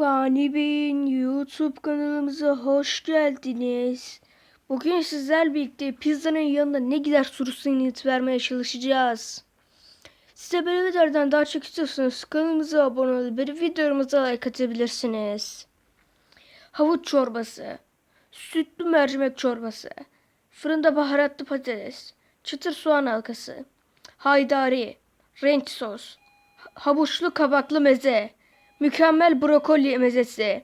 Fani Bey'in YouTube kanalımıza hoş geldiniz. Bugün sizler birlikte pizzanın yanında ne gider sorusunu yanıt vermeye çalışacağız. Size böyle videolardan daha çok istiyorsanız kanalımıza abone olup bir videomuza like atabilirsiniz. Havuç çorbası, sütlü mercimek çorbası, fırında baharatlı patates, çıtır soğan halkası, haydari, renk sos, havuçlu kabaklı meze, mükemmel brokoli mezesi.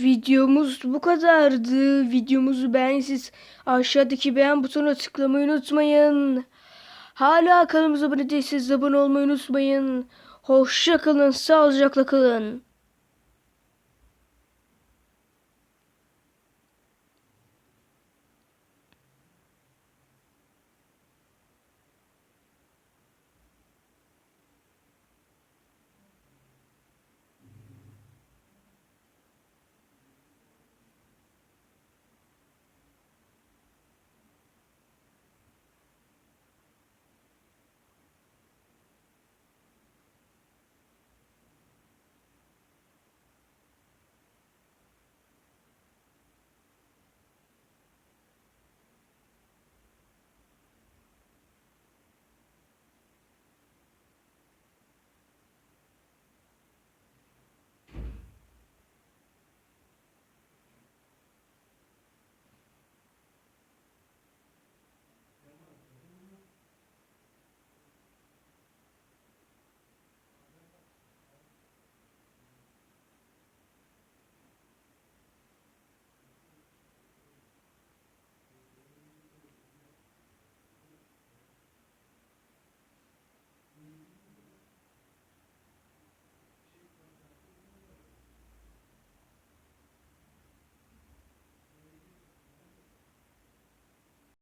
Videomuz bu kadardı. Videomuzu beğendiyseniz aşağıdaki beğen butonuna tıklamayı unutmayın. Hala kanalımıza abone değilseniz abone olmayı unutmayın. Hoşça kalın, sağlıcakla kalın.